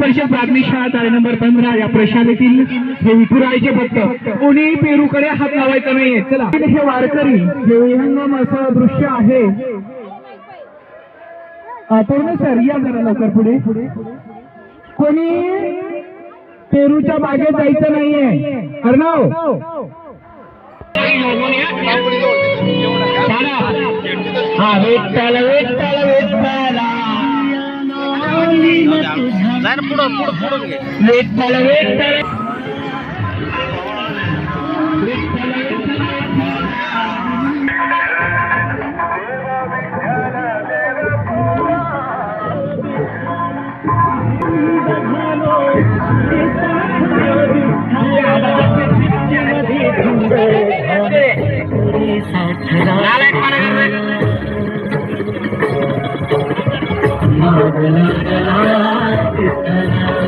परिषद प्राथमिक शाळा तारे नंबर पंधरा या प्रशालेतील हे विठुरायचे भक्त. कोणी पेरूकडे हात लावायचा नाहीये. चला. हे वारकरी हे विहंगम असं दृश्य आहे. पूर्ण सर या जरा लवकर पुढे. कोणी पेरूच्या बागेत जायचं नाहीये. अर्णव हा विठ्ठल विठ्ठल विठ्ठला जाय ना पुढं पुढं पुढं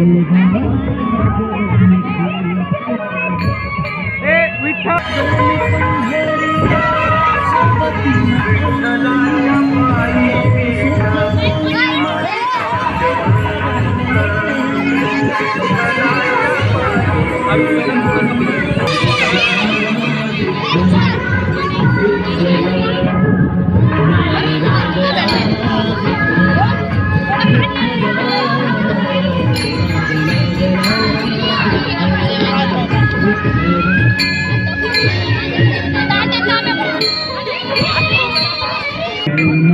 I'm Hey,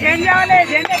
genial, genial.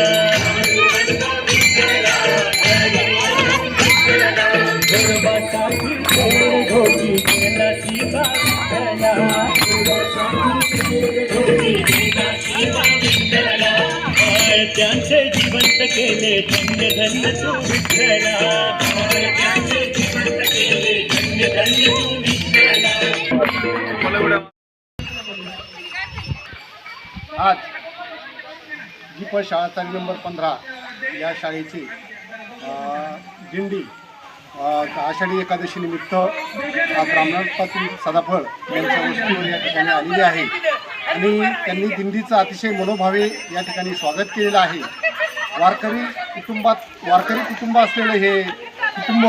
केले धन्य धन्य तू विठ्ठला. केले धन्य धन्य तू विठ्ठला आज जी शाळा चाली नंबर पंधरा या शाळेची दिंडी आषाढी एकादशी निमित्त ब्राह्मणपातील सदाफळ यांच्या वस्तीवर या ठिकाणी आलेली आहे. आणि त्यांनी दिंडीचं अतिशय मनोभावे या ठिकाणी स्वागत केलेलं आहे. वारकरी कुटुंबात वारकरी कुटुंब असलेलं हे कुटुंब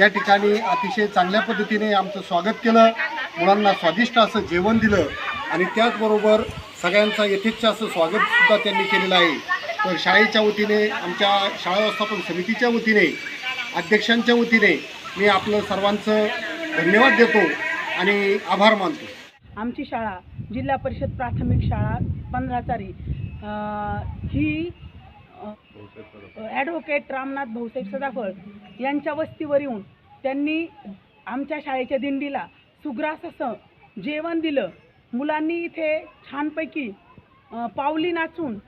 या ठिकाणी अतिशय चांगल्या पद्धतीने आमचं स्वागत केलं. मुलांना स्वादिष्ट असं जेवण दिलं आणि त्याचबरोबर सगळ्यांचा यथेच्छ असं स्वागतसुद्धा त्यांनी केलेलं आहे. तर शाळेच्या वतीने आमच्या शाळा व्यवस्थापन समितीच्या वतीने अध्यक्षांच्या वतीने मी आपलं सर्वांचं धन्यवाद देतो आणि आभार मानतो. आमची शाळा जिल्हा परिषद प्राथमिक शाळा पंधरा ही ॲडव्होकेट रामनाथ भाऊसाहेब सदाफळ यांच्या वस्तीवर येऊन त्यांनी आमच्या शाळेच्या दिंडीला सुग्रास असं जेवण दिलं. मुलांनी इथे छानपैकी पावली नाचून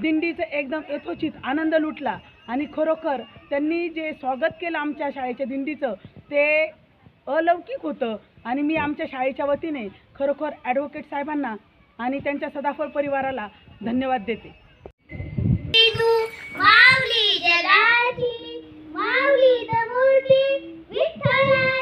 दिंडीचं एकदम यथोचित आनंद लुटला आणि खरोखर त्यांनी जे स्वागत केलं आमच्या शाळेच्या दिंडीचं ते अलौकिक होतं आणि मी आमच्या शाळेच्या वतीने खरोखर ॲडव्होकेट साहेबांना आणि त्यांच्या सदाफळ परिवाराला धन्यवाद देते. विठ्ठलाची माऊली मूर्ती विठ्ठला